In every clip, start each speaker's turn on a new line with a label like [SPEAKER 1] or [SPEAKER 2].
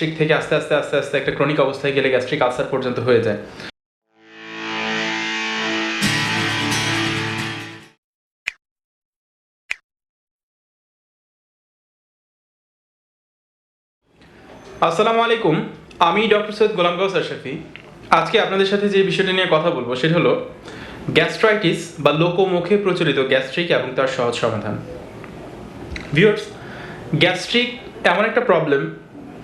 [SPEAKER 1] Gastric থেকে আস্তে আস্তে আস্তে আস্তে একটা ক্রনিক অবস্থায় গেলে গ্যাস্ট্রিক আলসার পর্যন্ত হয়ে যায়। আসসালামু আলাইকুম, আমি ডক্টর সৈয়দ গোলাম গাউস আশরাফি। আজকে আপনাদের সাথে যে বিষয়টা নিয়ে কথা বলব সেটা হলো গ্যাস্ট্রাইটিস বা লোকমুখে প্রচলিত গ্যাস্ট্রিক এবং তার সহজ সমাধান। ভিউয়ার্স, গ্যাস্ট্রিক এমন একটা প্রবলেম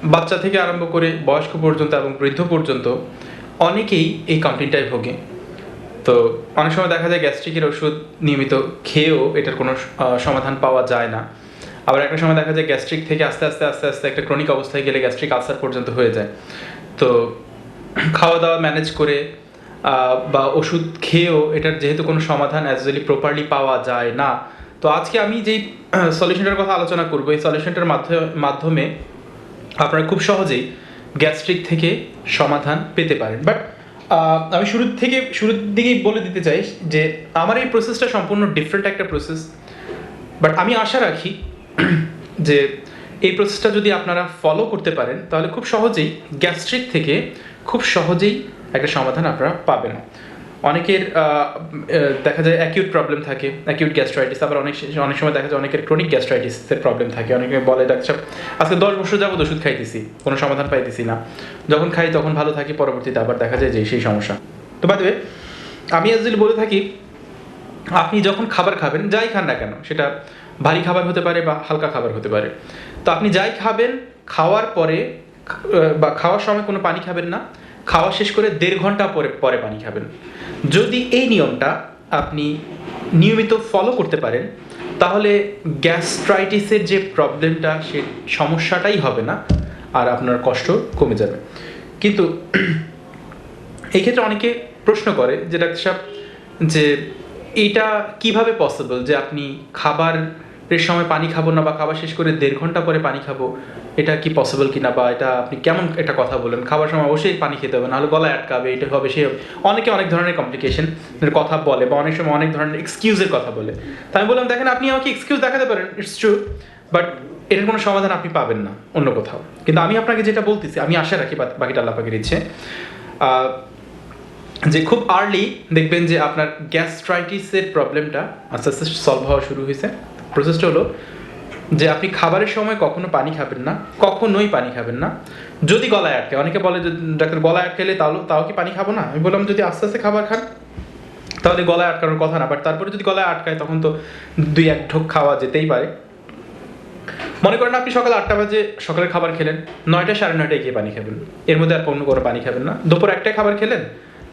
[SPEAKER 1] বাচ্চা থেকে আরম্ভ করে বয়স্ক পর্যন্ত এবং বৃদ্ধ পর্যন্ত অনেকেই এই কমপ্লেনটায় ভোগে। তো অনেক সময় দেখা যায় গ্যাস্ট্রিকের ওষুধ নিয়মিত খেয়েও এটার কোনো সমাধান পাওয়া যায় না। আবার একটা সময় দেখা যায় গ্যাস্ট্রিক থেকে আস্তে আস্তে আস্তে আস্তে একটা ক্রনিক অবস্থায় গেলে গ্যাস্ট্রিক আলসার পর্যন্ত হয়ে যায়। তো খাওয়া দাওয়া ম্যানেজ করে বা ওষুধ খেয়েও এটার যেহেতু কোনো সমাধান অ্যাজুয়ালি প্রপারলি পাওয়া যায় না। তো আজকে আমি যেই সলিউশনটার কথা আলোচনা করব, এই সলিউশনটার মাধ্যমে আপনারা খুব সহজেই গ্যাস্ট্রিক থেকে সমাধান পেতে পারেন। বাট আমি শুরুর থেকে, শুরুর দিকেই বলে দিতে চাই যে আমার এই প্রসেসটা সম্পূর্ণ ডিফারেন্ট একটা প্রসেস বাট আমি আশা রাখি যে এই প্রসেসটা যদি আপনারা ফলো করতে পারেন, তাহলে খুব সহজেই গ্যাস্ট্রিক থেকে খুব সহজেই একটা সমাধান আপনারা পাবেন। অনেকের দেখা যায় অ্যাকিউট প্রবলেম থাকে অ্যাকিউট গ্যাস্ট্রাইটিস আবার অনেক অনেক সময় দেখা যায় অনেকের ক্রনিক গ্যাস্ট্রাইটিসের প্রবলেম থাকে। অনেকে বলে, ডাক্তার আজকে দশ বছর যাবত ওষুধ খাইতেছি, কোনো সমাধান পাইতেছি না। যখন খাই তখন ভালো থাকি, পরবর্তীতে আবার দেখা যায় যে সেই সমস্যা। তো বাদ আমি অ্যাকচুয়ালি বলে থাকি, আপনি যখন খাবার খাবেন, যাই খান না কেন, সেটা ভারী খাবার হতে পারে বা হালকা খাবার হতে পারে। তো আপনি যাই খাবেন, খাওয়ার পরে বা খাওয়ার সময় কোনো পানি খাবেন না খাওয়া শেষ করে দেড় ঘণ্টা পরে পরে পানি খাবেন। যদি এই নিয়মটা আপনি নিয়মিত ফলো করতে পারেন, তাহলে গ্যাস্ট্রাইটিসের যে প্রবলেমটা, সে সমস্যাটাই হবে না, আর আপনার কষ্ট কমে যাবে। কিন্তু এই ক্ষেত্রে অনেকে প্রশ্ন করে যে, ডাক্তার সাহেব, যে এটা কীভাবে পসিবল যে আপনি খাবারের সময় পানি খাব না বা খাবার শেষ করে দেড় ঘণ্টা পরে পানি খাব, এটা কি পসিবল কিনা বা এটা আপনি কেমন একটা কথা বলেন খাবার সময় অবশ্যই পানি খেতে হবে, নাহলে গলায় আটকাবে, এটা হবে সে অনেকে অনেক ধরনের কমপ্লিকেশন কথা বলে বা অনেক সময় অনেক ধরনের এক্সকিউজের কথা বলে। তাই আমি বললাম, দেখেন, আপনি আমাকে এক্সকিউজ দেখাতে পারেন ইটস ট্রু বাট এটার কোনো সমাধান আপনি পাবেন না, অন্য কোথাও। কিন্তু আমি আপনাকে যেটা বলতেছি, আমি আশা রাখি বাকিটা আল্লাহ পাকের ইচ্ছে যে খুব আর্লি দেখবেন যে আপনার গ্যাস্ট্রাইটিসের প্রবলেমটা আস্তে আস্তে সলভ হওয়া শুরু হয়েছে। প্রসেসটা হলো যে আপনি খাবারের সময় কখনো পানি খাবেন না, কখনোই পানি খাবেন না। যদি গলায় আটকে, অনেকে বলে যে, ডাক্তার, গলায় আটকেলে তাও তাও কি পানি খাব না? আমি বললাম, যদি আস্তে আস্তে খাবার খান, তাহলে গলায় আটকানোর কথা না। বাট তারপরে যদি গলায় আটকায়, তখন তো দুই এক ঢোক খাওয়া যেতেই পারে। মনে করেন আপনি সকাল আটটা বাজে, সকালের খাবার খেলেন, নয়টা সাড়ে নয়টায় গিয়ে পানি খাবেন। এর মধ্যে আর অন্য কোনো পানি খাবেন না। দুপুর একটায় খাবার খেলেন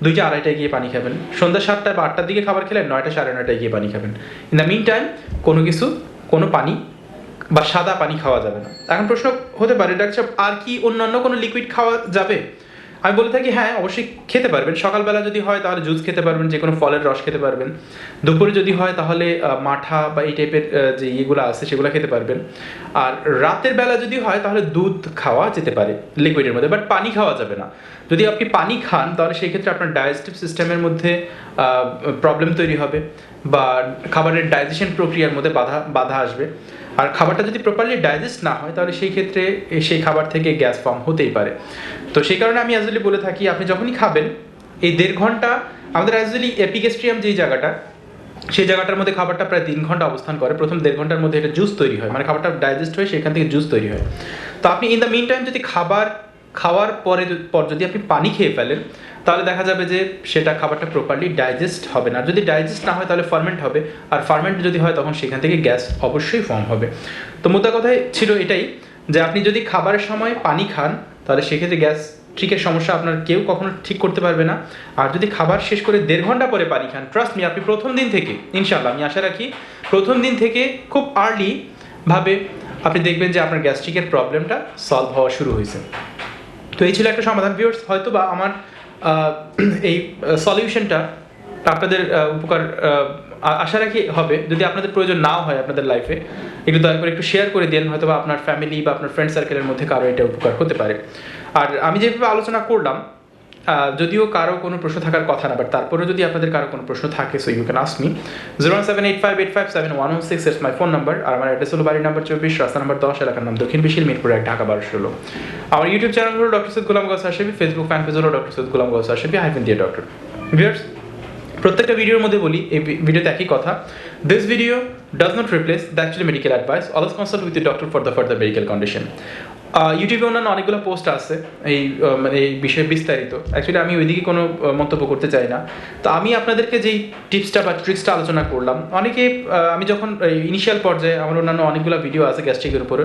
[SPEAKER 1] দুইটা আড়াইটায় গিয়ে পানি খাবেন। সন্ধ্যা সাতটায় বা আটটার দিকে খাবার খেলেন নয়টা সাড়ে নয়টায় গিয়ে পানি খাবেন। ইন দ্য মিন টাইম কোনো কিছু, কোনো পানি বা সাদা পানি খাওয়া যাবে না। এখন প্রশ্ন হতে পারে, ডাক্তার আর কি অন্যান্য কোনো লিকুইড খাওয়া যাবে? আমি বলে থাকি হ্যাঁ অবশ্যই খেতে পারবেন। সকালবেলা যদি হয়, তাহলে জুস খেতে পারবেন, যে কোনো ফলের রস খেতে পারবেন। দুপুরে যদি হয়, তাহলে মাঠা বা এই টাইপের যে ইয়েগুলো আছে, সেগুলো খেতে পারবেন। আর রাতের বেলা যদি হয়, তাহলে দুধ খাওয়া যেতে পারে লিকুইডের মধ্যে। বাট পানি খাওয়া যাবে না। যদি আপনি পানি খান, তাহলে সেই ক্ষেত্রে আপনার ডাইজেস্টিভ সিস্টেমের মধ্যে প্রবলেম তৈরি হবে। বা খাবারের ডাইজেশন প্রক্রিয়ার মধ্যে বাধা বাধা আসবে। আর খাবারটা যদি প্রপারলি ডাইজেস্ট না হয়, তাহলে সেই ক্ষেত্রে সেই খাবার থেকে গ্যাস ফর্ম হতেই পারে। তো সেই কারণে আমি অ্যাজুয়ালি বলে থাকি, আপনি যখনই খাবেন, এই দেড় ঘণ্টা, আমাদের অ্যাজুয়ালি এপিগেস্ট্রিয়াম যেই জায়গাটা, সেই জায়গাটার মধ্যে খাবারটা প্রায় তিন ঘণ্টা অবস্থান করে। প্রথম দেড় ঘণ্টার মধ্যে এটা জুস তৈরি হয় মানে খাবারটা ডাইজেস্ট হয়ে সেখান থেকে জুস তৈরি হয়। তো আপনি ইন দ্য মিন টাইম যদি খাবার খাওয়ার পরে, পর যদি আপনি পানি খেয়ে ফেলেন তাহলে দেখা যাবে যে সেটা খাবারটা প্রপারলি ডাইজেস্ট হবে না। যদি ডাইজেস্ট না হয় তাহলে ফার্মেন্ট হবে। আর ফার্মেন্ট যদি হয় তখন সেখান থেকে গ্যাস অবশ্যই ফর্ম হবে। তো মোদ্দা কথায় ছিল এটাই যে আপনি যদি খাবারের সময় পানি খান, তাহলে সেক্ষেত্রে গ্যাস ট্রিকের সমস্যা আপনার কেউ কখনো ঠিক করতে পারবে না। আর যদি খাবার শেষ করে দেড় ঘণ্টা পরে পানি খান ট্রাস্ট মি আপনি প্রথম দিন থেকে ইনশাল্লাহ আমি আশা রাখি, প্রথম দিন থেকে খুব আর্লি ভাবে আপনি দেখবেন যে আপনার গ্যাস্ট্রিকের প্রবলেমটা সলভ হওয়া শুরু হয়েছে। তো এই ছিল একটা সমাধান। ভিউয়ার্স হয়তো বা আমার এই সলিউশনটা আপনাদের উপকার আশা রাখি হবে। যদি আপনাদের প্রয়োজন নাও হয় আপনাদের লাইফে একটু দয়া করে একটু শেয়ার করে দেন হয়তো বা আপনার ফ্যামিলি বা আপনার ফ্রেন্ড সার্কেলের মধ্যে কারও এটা উপকার হতে পারে। আর আমি যেভাবে আলোচনা করলাম যদিও কারও কোনো প্রশ্ন থাকার কথা না বাট তারপরেও যদি আপনাদের কারও কোনো প্রশ্ন থাকে so you can ask me zero seven eight five eight five seven one one six my phone number আর আমার অ্যাড্রেস হলো বাড়ির নাম্বার চব্বিশ রাস্তা নাম্বার দশ, এলাকার নাম দক্ষিণ বিশিল মিরপুর এক, ঢাকা বারোশো ষোলো। আমার ইউটিউব চ্যানেল হলো doctor Syed Golam Gaus Ashifi Facebook fan page হলো ডক্টর সৈয়দ গোলাম গৌস আশিফি হাইফেন দিয়ে ডক্টর ভিউয়ার্স প্রত্যেকটা ভিডিওর মধ্যে বলি, এই ভিডিওতে একই কথা। This video does not replace the actually medical advice always consult with the doctor for the further medical condition ইউটিউবে অন্যান্য অনেকগুলো পোস্ট আছে। এই মানে এই বিষয়ে বিস্তারিত। অ্যাকচুয়ালি আমি ওইদিকে কোনো মন্তব্য করতে চাই না। তো আমি আপনাদেরকে যেই টিপসটা বা ট্রিক্সটা আলোচনা করলাম, অনেকে আমি যখন ইনিশিয়াল পর্যায়ে আমার অন্যান্য অনেকগুলো ভিডিও আছে গ্যাস্ট্রিকের উপরে,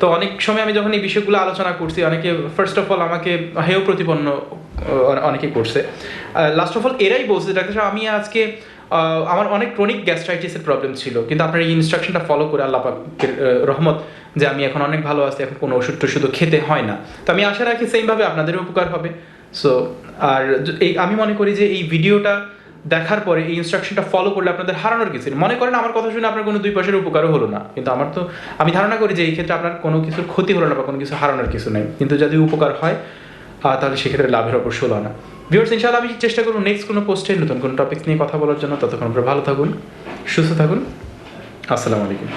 [SPEAKER 1] তো অনেক সময় আমি যখন এই বিষয়গুলো আলোচনা করছি, অনেকে ফার্স্ট অফ অল আমাকে হেয় প্রতিপন্ন অনেকে করছে। লাস্ট অফ অল এরাই বলছে ডাক্তার আমি আজকে আমার অনেক ক্রনিক গ্যাস্ট্রাইটিসের প্রবলেম ছিল। কিন্তু আপনার এই ইনস্ট্রাকশনটা ফলো করে আল্লাহ রহমত যে আমি এখন অনেক ভালো আছি, এখন কোনো ওষুধ টষুধও খেতে হয় না। তো আমি আশা রাখি সেইভাবে আপনাদেরও উপকার হবে। সো আর এই, আমি মনে করি যে এই ভিডিওটা দেখার পরে এই ইনস্ট্রাকশনটা ফলো করলে আপনাদের হারানোর কিছু। মনে করেন আমার কথা শুনে আপনার কোনো দুই পয়সার উপকারও হলো না। কিন্তু আমার তো, আমি ধারণা করি যে এই ক্ষেত্রে আপনার কোনো কিছুর ক্ষতি হলো না বা কোনো কিছু হারানোর কিছু নেই। কিন্তু যদি উপকার হয় তাহলে সেক্ষেত্রে লাভের অবশ্য হলো না ভিউয়ার্স ইনশাআল্লাহ আমি চেষ্টা করব নেক্সট কোনো পোস্টে নতুন কোনো টপিক নিয়ে কথা বলার জন্য। ততক্ষণ আপনারা ভালো থাকুন, সুস্থ থাকুন। আসসালামু আলাইকুম।